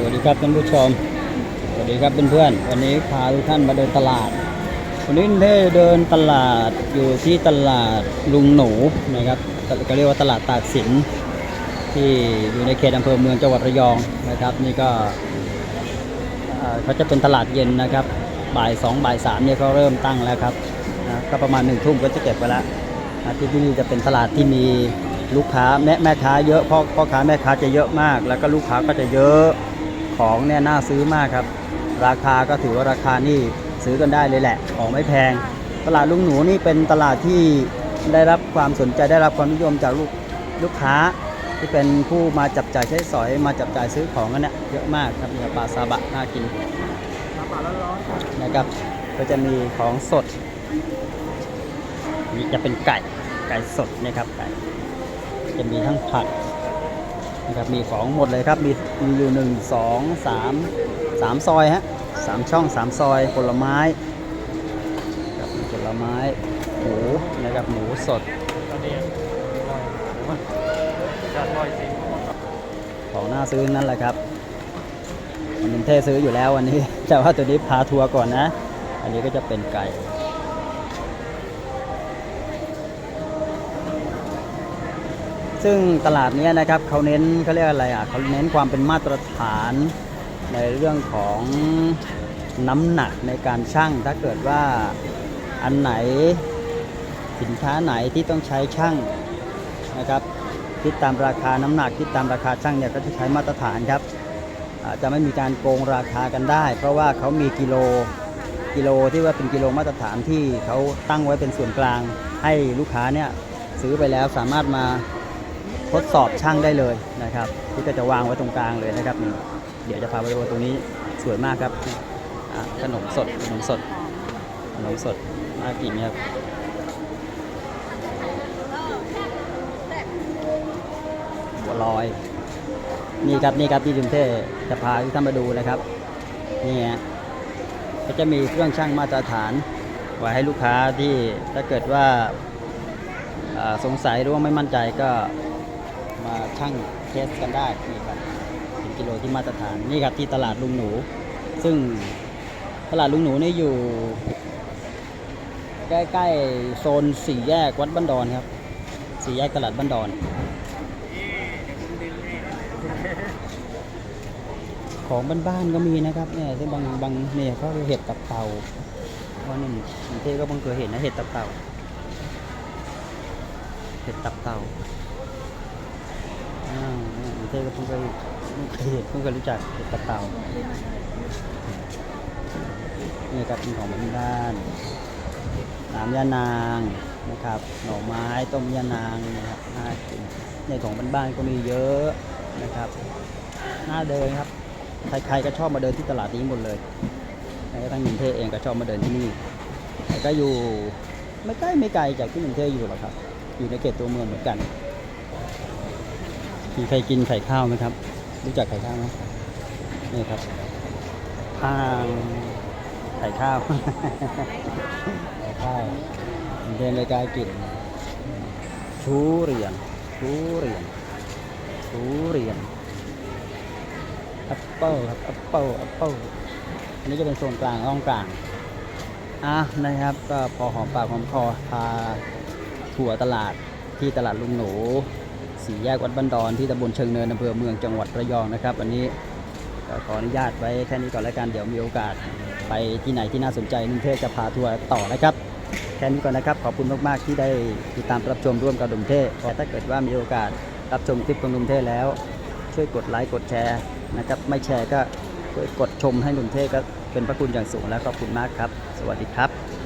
สวัสดีครับท่านผู้ชม สวัสดีครับเพื่อนๆ วันนี้พาทุกท่านมาเดินตลาด วันนี้ได้เดินตลาดอยู่ที่ตลาดลุงหนูนะครับก็เรียกว่าตลาดตากสินที่อยู่ในเขตอำเภอเมืองจังหวัดระยองนะครับ นี่ก็เขาจะเป็นตลาดเย็นนะครับ บ่ายสองบ่ายสามเนี่ยเขาเริ่มตั้งแล้วครับนะก็ประมาณหนึ่งทุ่มก็จะเก็บไปแล้วนะที่ที่นี่จะเป็นตลาดที่มีลูกค้าแม่แม่ค้าเยอะพ่อพ่อค้าแม่ค้าจะเยอะมาก แล้วก็ลูกค้าก็จะเยอะ ของเนี่ยน่าซื้อมากครับ ราคาก็ถือว่าราคานี่ซื้อกันได้เลยแหละของไม่แพง ตลาดลุงหนูนี่เป็นตลาดที่ได้รับความสนใจได้รับความนิยมจากลูกลูกค้า ที่เป็นผู้มาจับจ่ายใช้สอยมาจับจ่ายซื้อของกันเนี่ยเยอะมากครับเนี่ยปลาซาบะน่ากินนะครับ ก็จะมีของสดนี่จะเป็นไก่ไก่สดนะครับไก่จะมีทั้งผัก นะครับมีของหมดเลยครับมีมีอยู่หนึ่งสองสามสามซอยฮะสามช่องสามซอยผลไม้ครับผลไม้หมูนะครับหมูสดของน่าซื้อนั่นแหละครับมันเป็นเทซื้ออยู่แล้ววันนี้แต่ว่าตัวนี้พาทัวร์ก่อนนะ อันนี้ก็จะเป็นไก่ ซึ่งตลาดนี้นะครับเขาเน้นเขาเรียกอะไรอะเขาเน้นความเป็นมาตรฐานในเรื่องของน้ำหนักในการชั่ง ถ้าเกิดว่าอันไหนสินค้าไหนที่ต้องใช้ชั่งนะครับคิดตามราคาน้ำหนักคิดตามราคาช่างเนี่ยก็จะใช้มาตรฐานครับจะไม่มีการโกงราคากันได้ เพราะว่าเขามีกิโลกิโลที่ว่าเป็นกิโลมาตรฐานที่เขาตั้งไว้เป็นส่วนกลาง ให้ลูกค้าเนี่ยซื้อไปแล้วสามารถมา ทดสอบช่างได้เลยนะครับที่ก็จะวางไว้ตรงกลางเลยนะครับนี่เดี๋ยวจะพาไปดูตรงนี้สวยมากครับขนมสดขนมสดขนมสดน่ากินครับบัวลอยนี่ครับนี่ครับที่ลุงเท่จะพาทุกท่านมาดูนะครับนี่ฮะก็จะมีเครื่องช่างมาตรฐานไว้ให้ลูกค้าที่ถ้าเกิดว่าสงสัยหรือว่าไม่มั่นใจก็ มาช่างเทสกันได้นี่ครับเป็นกิโลที่มาตรฐานนี่ครับที่ตลาดลุงหนู ซึ่งตลาดลุงหนูนี่อยู่ ใกล้ๆโซนสี่แยกวัดบ้านดอนครับสี่แยกตลาดบ้านดอน ของบ้านๆก็มีนะครับเนี่ยที่งบางบางเนี่ยเขาเห็ดตับเต่าว่านี่บางทีก็เพิ่งเคยเห็นนะเห็ดตับเต่าเห็ดตับเต่า อ่าบางทีก็เพิ่งเคยเพิ่งเคยรู้จักเห็ดตับเต่านี่ครับเป็นของบ้านๆน้ำยานางนะครับ หน่อไม้ต้มยานางนะครับน่ากินในของบ้านๆก็มีเยอะนะครับน่าเดินครับ ใครๆก็ชอบมาเดินที่ตลาดนี้หมดเลยแม้กระทั่งมินเทเองก็ชอบมาเดินที่นี่แต่ก็อยู่ไม่ใกล้ไม่ไกลจากที่มินเทอยู่หรอกครับ อยู่ในเขตตัวเมืองเหมือนกัน มีใครกินไข่ข้าวไหมครับ รู้จักไข่ข้าวไหมนี่ครับข้างไข่ข้าวไข่ข้าวมินเทไม่กล้ากินชูเรียนชูเรียนชูเรียนแอปเปิลครับแอปเปิลแอปเปิลอันนี้จะเป็นโซนกลางห้องกลางอะนะครับ ก็พอหอมปากหอมคอพาทัวร์ตลาดที่ตลาดลุงหนู สี่แยกวัดบ้านดอนที่ตำบลเชิงเนินอำเภอเมืองจังหวัดระยองนะครับวันนี้ขออนุญาตไว้แค่นี้ก่อนแล้วกันเดี๋ยวมีโอกาสไปที่ไหนที่น่าสนใจนุ่งเทพจะพาทัวร์ต่อนะครับแค่นี้ก่อนนะครับขอบคุณมากๆที่ได้ติดตามรับชมร่วมกับดุมเทพแต่ถ้าเกิดว่ามีโอกาสรับชมคลิปของดุมเทพแล้ว ช่วยกดไลค์กดแชร์นะครับไม่แชร์ก็ช่วยกดชมให้นุ่มเท่ก็เป็นพระคุณอย่างสูงแล้วขอบคุณมากครับ สวัสดีครับ